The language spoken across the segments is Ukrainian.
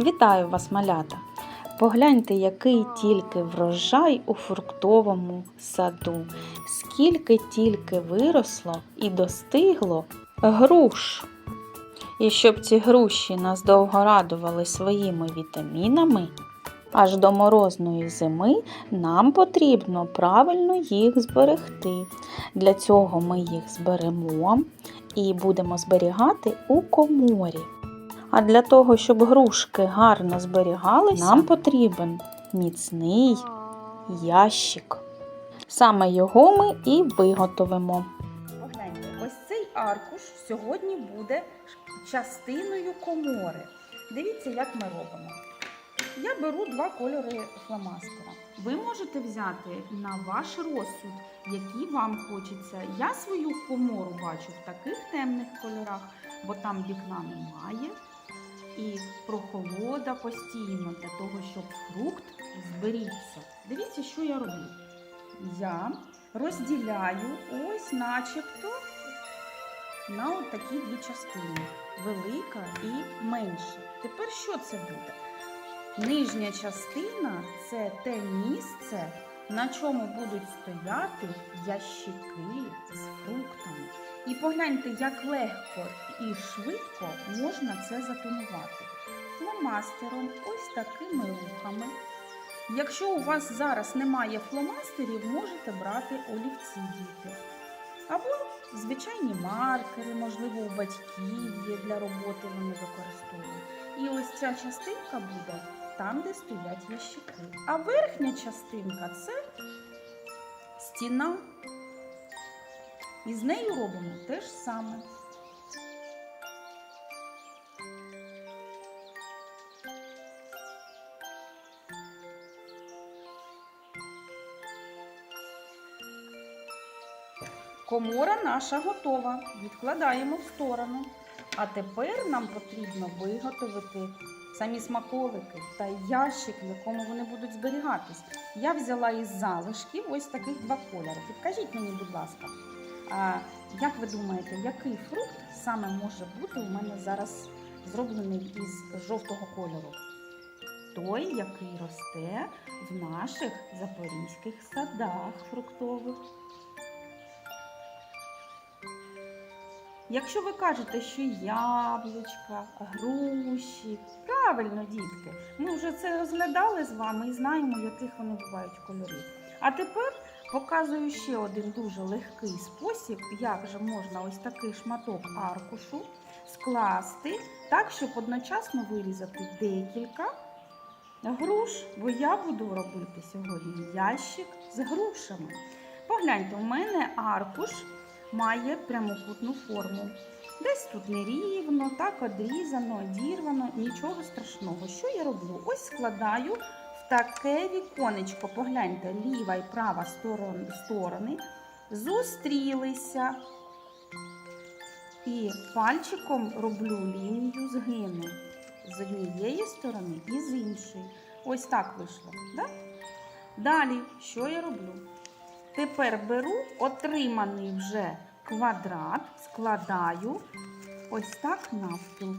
Вітаю вас, малята! Погляньте, який тільки врожай у фруктовому саду, скільки тільки виросло і достигло груш. І щоб ці груші нас довго радували своїми вітамінами, аж до морозної зими нам потрібно правильно їх зберегти. Для цього ми їх зберемо і будемо зберігати у коморі. А для того, щоб грушки гарно зберігалися, нам потрібен міцний ящик. Саме його ми і виготовимо. Погляньте, ось цей аркуш сьогодні буде частиною комори. Дивіться, як ми робимо. Я беру два кольори фломастера. Ви можете взяти на ваш розсуд, які вам хочеться. Я свою комору бачу в таких темних кольорах, бо там вікна немає. І прохолода постійно для того, щоб фрукт зберігся. Дивіться, що я роблю. Я розділяю ось начебто на такі дві частини велика і менша. Тепер що це буде? Нижня частина це те місце, на чому будуть стояти ящики з фруктами. І погляньте, як легко і швидко можна це затонувати. Фломастером, ось такими рухами. Якщо у вас зараз немає фломастерів, можете брати олівці діти. Або звичайні маркери, можливо, у батьків є для роботи вони використовують. І ось ця частинка буде там, де стоять ящики. А верхня частинка це стіна. І з нею робимо те ж саме. Комора наша готова. Відкладаємо в сторону. А тепер нам потрібно виготовити самі смаколики та ящик, в якому вони будуть зберігатись. Я взяла із залишків ось таких два кольори. Підкажіть мені, будь ласка, як ви думаєте, який фрукт саме може бути у мене зараз зроблений із жовтого кольору? Той, який росте в наших запорізьких садах фруктових. Якщо ви кажете, що яблучка, груші, правильно, дітки, ми вже це розглядали з вами і знаємо, яких вони бувають кольорів. А тепер показую ще один дуже легкий спосіб, як же можна ось такий шматок аркушу скласти так, щоб одночасно вирізати декілька груш, бо я буду робити сьогодні ящик з грушами. Погляньте, у мене аркуш має прямокутну форму. Десь тут нерівно, так одрізано, одірвано, нічого страшного. Що я роблю? Ось складаю таке віконечко. Погляньте, ліва і права сторон, сторони зустрілися. І пальчиком роблю лінію згину з однієї сторони і з іншої. Ось так вийшло. Да? Далі, що я роблю? Тепер беру отриманий вже квадрат, складаю ось так навпіл.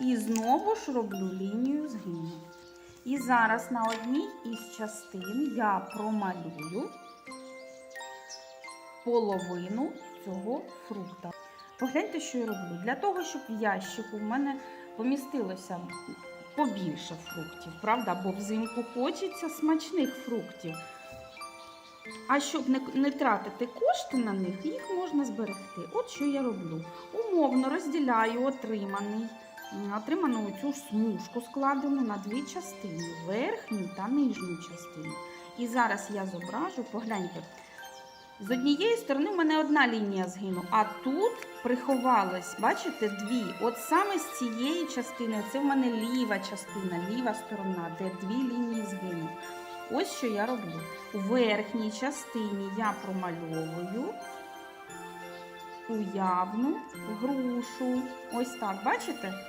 І знову ж роблю лінію згину. І зараз на одній із частин я промалюю половину цього фрукта. Погляньте, що я роблю. Для того, щоб в ящику в мене помістилося побільше фруктів, правда? Бо взимку хочеться смачних фруктів. А щоб не, не тратити кошти на них, їх можна зберегти. От що я роблю. Умовно розділяю отриманий, отриману цю смужку складену на дві частини верхню та нижню частину. І зараз я зображу, погляньте. З однієї сторони в мене одна лінія згину, а тут приховалось, бачите, дві. От саме з цієї частини, це в мене ліва частина, ліва сторона, де дві лінії згину. Ось що я роблю. У верхній частині я промальовую уявну грушу. Ось так, бачите?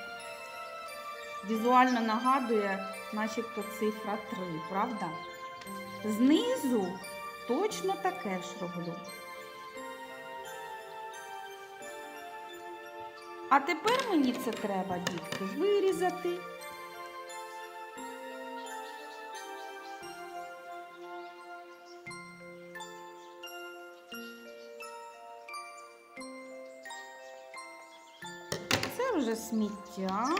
Візуально нагадує, начебто цифра 3, правда? Знизу точно таке ж роблю. А тепер мені це треба, дітки, вирізати. Це вже сміття.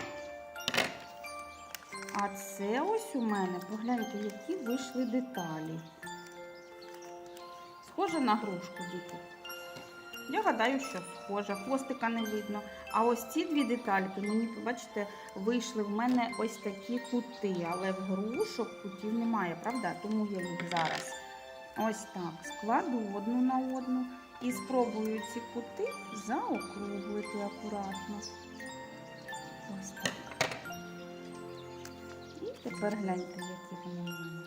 А це ось у мене, погляньте, які вийшли деталі. Схоже на грушку, діти. Я гадаю, що схоже, хвостика не видно. А ось ці дві детальки, мені, бачите, вийшли в мене ось такі кути, але в грушок кутів немає, правда? Тому я їх зараз ось так складу одну на одну і спробую ці кути заокруглити акуратно. Ось так. Тепер гляньте, які вони в мене.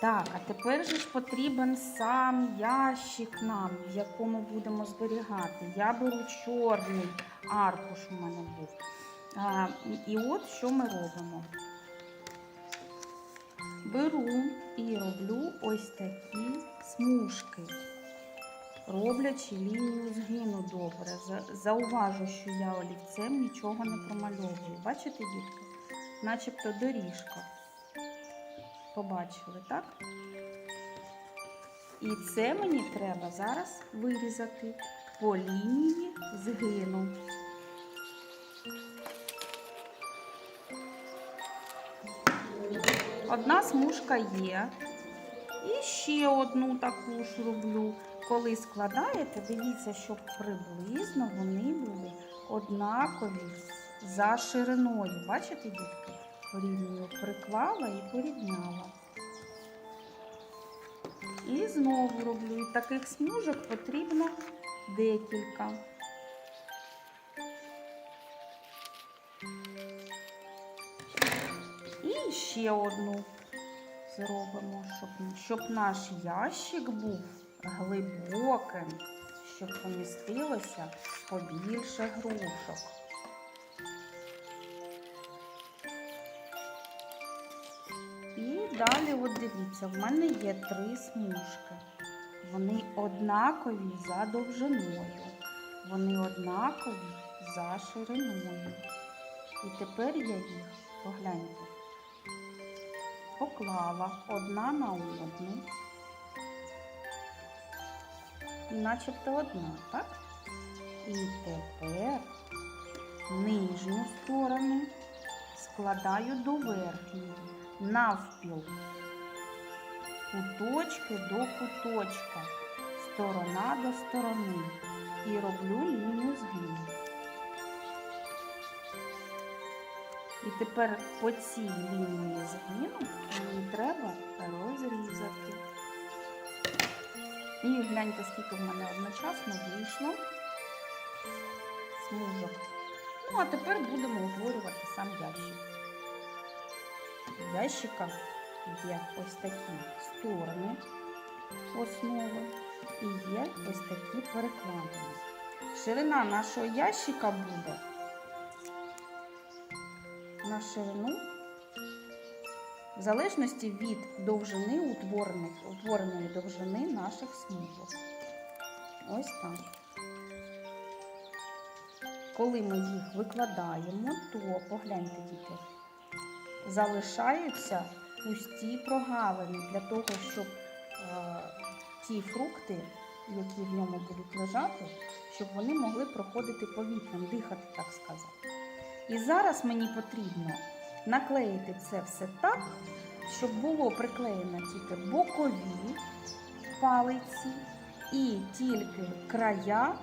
Так, а тепер же ж потрібен сам ящик нам, в якому будемо зберігати. Я беру чорний аркуш у мене був. А, і от що ми робимо. Беру і роблю ось такі смужки, роблячи лінію згину добре. Зауважу, що я олівцем нічого не промальовую. Бачите, дітки? Начебто доріжка. Побачили, так? І це мені треба зараз вирізати по лінії згину. Одна смужка є. І ще одну таку ж роблю. Коли складаєте, дивіться, щоб приблизно вони були однакові за шириною. Бачите, дітки? Порівнюю, приклала і порівняла. І знову роблю. І таких смужок потрібно декілька. І ще одну зробимо, щоб, щоб наш ящик був глибоким, щоб помістилося побільше грушок. Далі, от дивіться, в мене є три смужки. Вони однакові за довжиною. Вони однакові за шириною. І тепер я їх, погляньте, поклала одна на одну. І начебто одна, так? І тепер нижню сторону складаю до верхньої навпіл. Куточки до куточка, сторона до сторони. І роблю лінію згину. І тепер по цій лінії згину мені треба розрізати. І гляньте, скільки в мене одночасно вийшло смужок. Ну, а тепер будемо утворювати сам ящик. Ящика є ось такі сторони основи і є ось такі перекладини. Ширина нашого ящика буде на ширину в залежності від довжини утворених, утвореної довжини наших смужок. Ось так. Коли ми їх викладаємо, то погляньте, діти, залишаються пусті прогалини для того, щоб е, ті фрукти, які в ньому будуть лежати, щоб вони могли проходити повітрям, дихати, так сказати. І зараз мені потрібно наклеїти це все так, щоб було приклеєно тільки бокові палиці і тільки края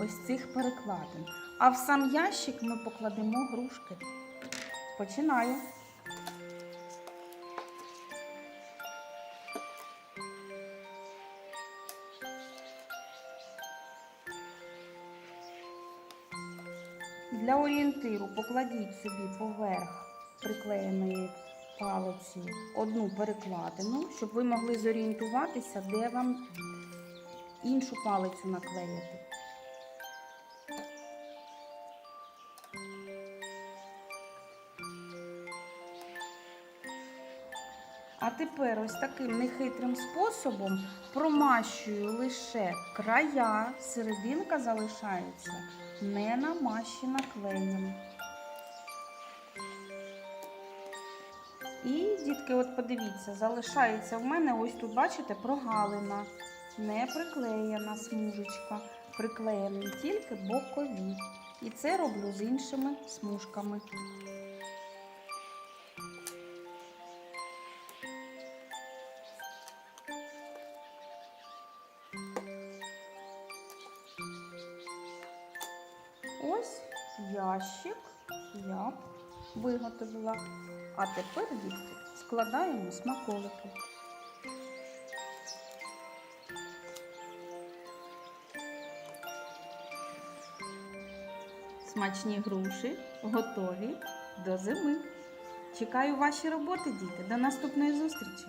ось цих перекладин. А в сам ящик ми покладемо грушки. Починаю. Для орієнтиру покладіть собі поверх приклеєної палиці одну перекладину, щоб ви могли зорієнтуватися, де вам іншу палицю наклеїти. А тепер ось таким нехитрим способом промащую лише края, серединка залишається не намащена клеєм. І, дітки, от подивіться, залишається в мене ось тут, бачите, прогалина, не приклеєна смужечка, приклеєні тільки бокові. І це роблю з іншими смужками. Я виготовила. А тепер, дітки, складаємо смаколики. Смачні груші готові до зими. Чекаю ваші роботи, діти. До наступної зустрічі!